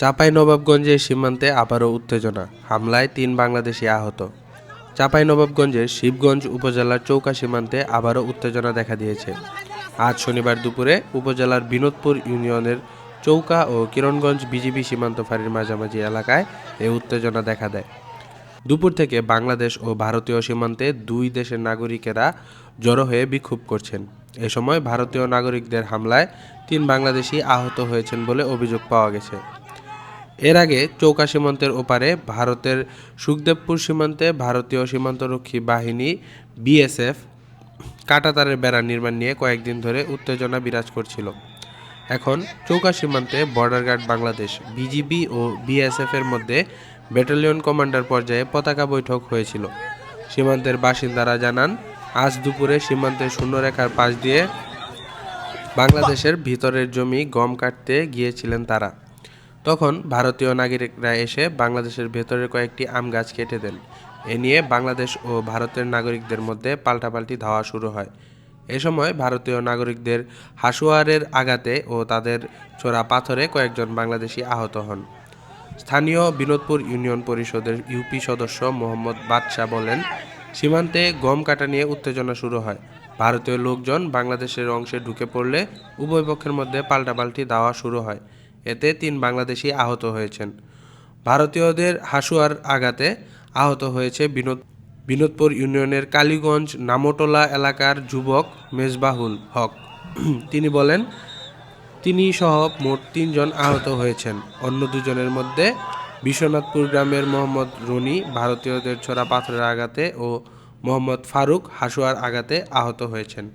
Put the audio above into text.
চাঁপাই নবাবগঞ্জের সীমান্তে আবারও উত্তেজনা, হামলায় তিন বাংলাদেশি আহত। চাঁপাই নবাবগঞ্জের শিবগঞ্জ উপজেলার চৌকা সীমান্তে আবারও উত্তেজনা দেখা দিয়েছে। আজ শনিবার দুপুরে উপজেলার বিনোদপুর ইউনিয়নের চৌকা ও কিরণগঞ্জ বিজিবি সীমান্ত ফাঁড়ির মাঝামাঝি এলাকায় এ উত্তেজনা দেখা দেয়। দুপুর থেকে বাংলাদেশ ও ভারতীয় সীমান্তে দুই দেশের নাগরিকেরা জড়ো হয়ে বিক্ষোভ করছেন। এ সময় ভারতীয় নাগরিকদের হামলায় তিন বাংলাদেশি আহত হয়েছেন বলে অভিযোগ পাওয়া গেছে। এর আগে চৌকা সীমান্তের ওপারে ভারতের সুখদেবপুর সীমান্তে ভারতীয় সীমান্তরক্ষী বাহিনী, বিএসএফ, কাঁটাতারের বেড়া নির্মাণ নিয়ে কয়েকদিন ধরে উত্তেজনা বিরাজ করছিল। এখন চৌকা সীমান্তে বর্ডার গার্ড বাংলাদেশ, বিজিবি ও বিএসএফের মধ্যে ব্যাটালিয়ন কমান্ডার পর্যায়ে পতাকা বৈঠক হয়েছিল। সীমান্তের বাসিন্দারা জানান, আজ দুপুরে সীমান্তের শূন্যরেখার পাশ দিয়ে বাংলাদেশের ভিতরের জমি গম কাটতে গিয়েছিলেন তারা। তখন ভারতীয় নাগরিকরা এসে বাংলাদেশের ভেতরের কয়েকটি আম গাছ কেটে দেন। এ নিয়ে বাংলাদেশ ও ভারতের নাগরিকদের মধ্যে পাল্টাপাল্টি ধাওয়া শুরু হয়। এ সময় ভারতীয় নাগরিকদের হাসুয়ারের আঘাতে ও তাদের ছোড়া পাথরে কয়েকজন বাংলাদেশি আহত হন। স্থানীয় বিনোদপুর ইউনিয়ন পরিষদের ইউপি সদস্য মোহাম্মদ বাদশাহ বলেন, সীমান্তে গম কাটা নিয়ে উত্তেজনা শুরু হয়। ভারতীয় লোকজন বাংলাদেশের অংশে ঢুকে পড়লে উভয় পক্ষের মধ্যে পাল্টাপাল্টি দাওয়া শুরু হয়। এতে তিন বাংলাদেশি আহত হয়েছেন। ভারতীয়দের হাসুয়ার আঘাতে আহত হয়েছে বিনোদ বিনোদপুর ইউনিয়নের কালীগঞ্জ নামটোলা এলাকার যুবক মেজবাহুল হক। তিনি বলেন, তিনি সহ মোট তিনজন আহত হয়েছেন। অন্য দুজনের মধ্যে বিশ্বনাথপুর গ্রামের মোহাম্মদ রনি ভারতীয়দের ছোড়া পাথরের আঘাতে ও মোহাম্মদ ফারুক হাসুয়ার আঘাতে আহত হয়েছেন।